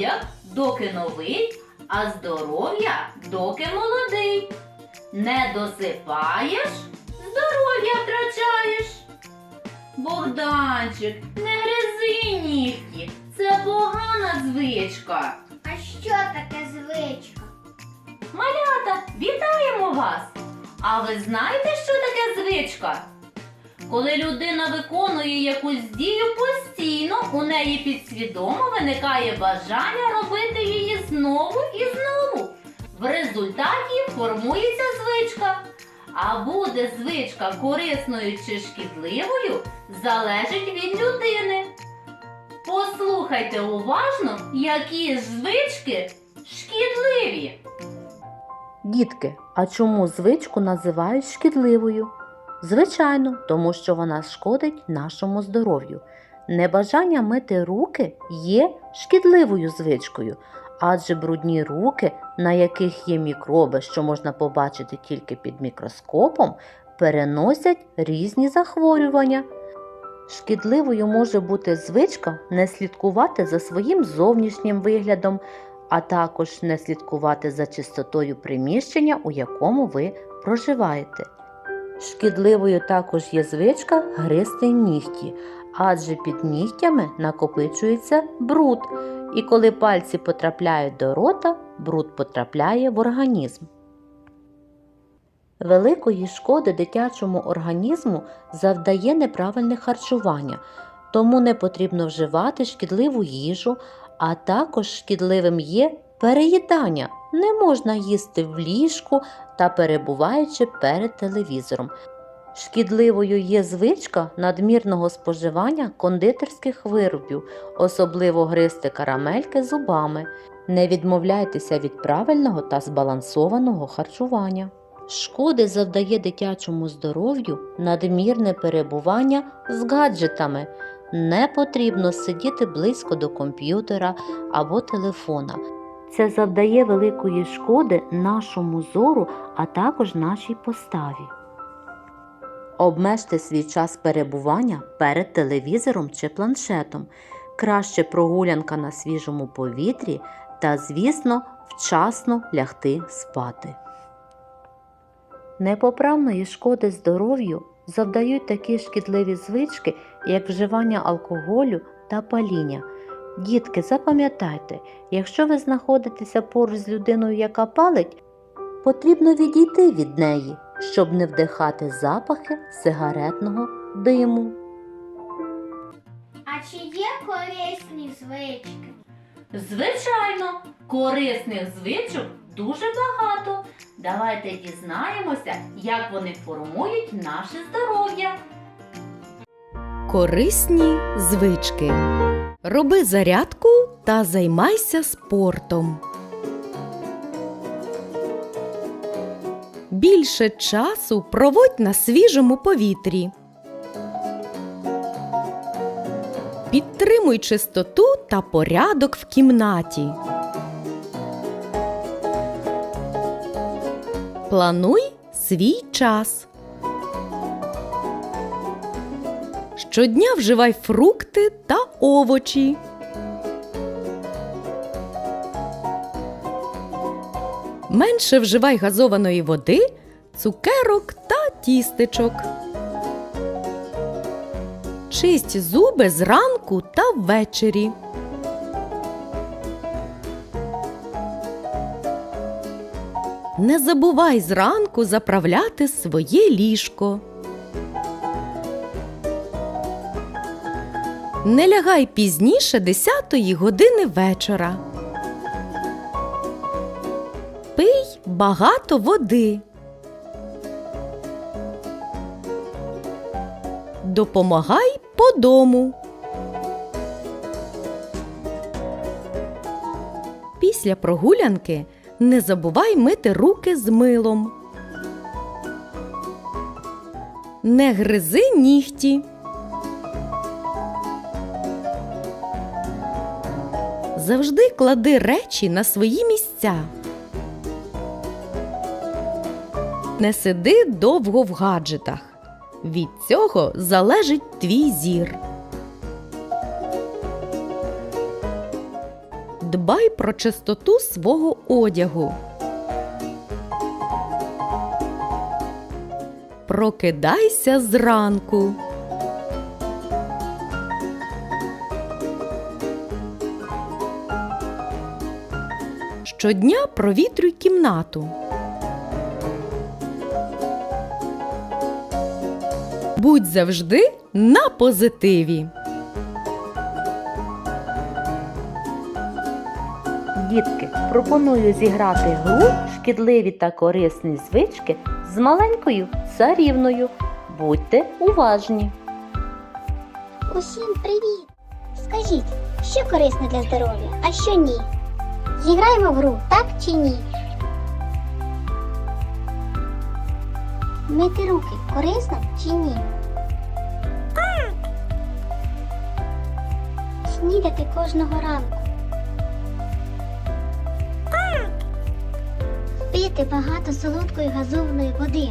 одяг, доки новий, а здоров'я доки молодий. Не досипаєш, здоров'я втрачаєш. Богданчик, не гризи нігті, це погана звичка. А що таке звичка? Малята, вітаємо вас! А ви знаєте, що таке звичка? Коли людина виконує якусь дію постійно, у неї підсвідомо виникає бажання робити її знову і знову. В результаті формується звичка. А буде звичка корисною чи шкідливою, залежить від людини. Послухайте уважно, які звички шкідливі. Дітки, а чому звичку називають шкідливою? Звичайно, тому що вона шкодить нашому здоров'ю. Небажання мити руки є шкідливою звичкою, адже брудні руки, на яких є мікроби, що можна побачити тільки під мікроскопом, переносять різні захворювання. Шкідливою може бути звичка не слідкувати за своїм зовнішнім виглядом, а також не слідкувати за чистотою приміщення, у якому ви проживаєте. Шкідливою також є звичка гризти нігті, адже під нігтями накопичується бруд, і коли пальці потрапляють до рота, бруд потрапляє в організм. Великої шкоди дитячому організму завдає неправильне харчування, тому не потрібно вживати шкідливу їжу, а також шкідливим є переїдання. Не можна їсти в ліжку та перебуваючи перед телевізором. Шкідливою є звичка надмірного споживання кондитерських виробів, особливо гризти карамельки зубами. Не відмовляйтеся від правильного та збалансованого харчування. Шкоди завдає дитячому здоров'ю надмірне перебування з гаджетами. Не потрібно сидіти близько до комп'ютера або телефона. Це завдає великої шкоди нашому зору, а також нашій поставі. Обмежте свій час перебування перед телевізором чи планшетом. Краще прогулянка на свіжому повітрі та, звісно, вчасно лягти спати. Непоправної шкоди здоров'ю завдають такі шкідливі звички, як вживання алкоголю та паління. Дітки, запам'ятайте, якщо ви знаходитеся поруч з людиною, яка палить, потрібно відійти від неї, щоб не вдихати запахи сигаретного диму. А чи є корисні звички? Звичайно, корисних звичок дуже багато. Давайте дізнаємося, як вони формують наше здоров'я. Корисні звички. Роби зарядку та займайся спортом. Більше часу проводь на свіжому повітрі. Підтримуй чистоту та порядок в кімнаті. Плануй свій час. Щодня вживай фрукти та овочі. Менше вживай газованої води, цукерок та тістечок. Чисть зуби зранку та ввечері. Не забувай зранку заправляти своє ліжко. Не лягай пізніше 10 години вечора. Пий багато води. Допомагай по дому. Після прогулянки не забувай мити руки з милом. Не гризи нігті. Завжди клади речі на свої місця. Не сиди довго в гаджетах. Від цього залежить твій зір. дбай про чистоту свого одягу. Прокидайся зранку. Щодня провітрюй кімнату. Будь завжди на позитиві. Дітки, пропоную зіграти гру шкідливі та корисні звички з маленькою царівною. Будьте уважні. Усім привіт! Скажіть, що корисне для здоров'я, а що ні? Зіграємо в гру, так чи ні? Мити руки корисно чи ні? Так! Снідати кожного ранку. Так! Пити багато солодкої газованої води.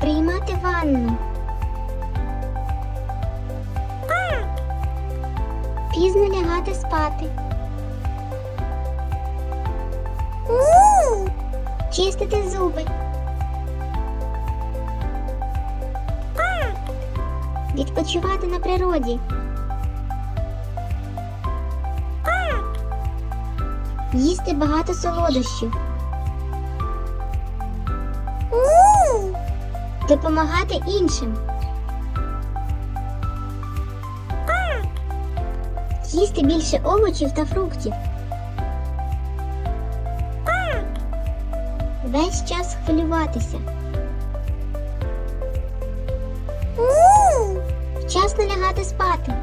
Приймати ванну. Пізно лягати спати. Чистити зуби. Відпочивати на природі. Їсти багато солодощів. Допомагати іншим. Їсти більше овочів та фруктів. Весь час хвилюватися. Вчасно лягати спати.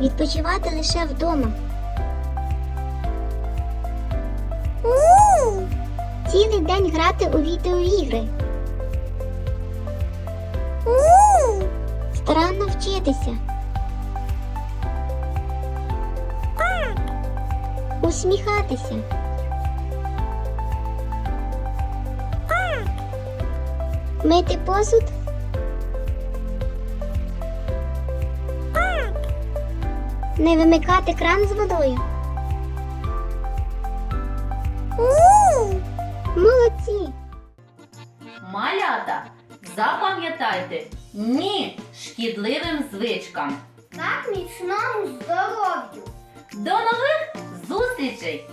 Відпочивати лише вдома. Цілий день грати у відеоігри. Старанно вчитися. Усміхатися. Мити посуд. Не вимикати кран з водою. Молодці! Малята, запам'ятайте, ні шкідливим звичкам. Так міцному здоров'ю. До нових зустрічей!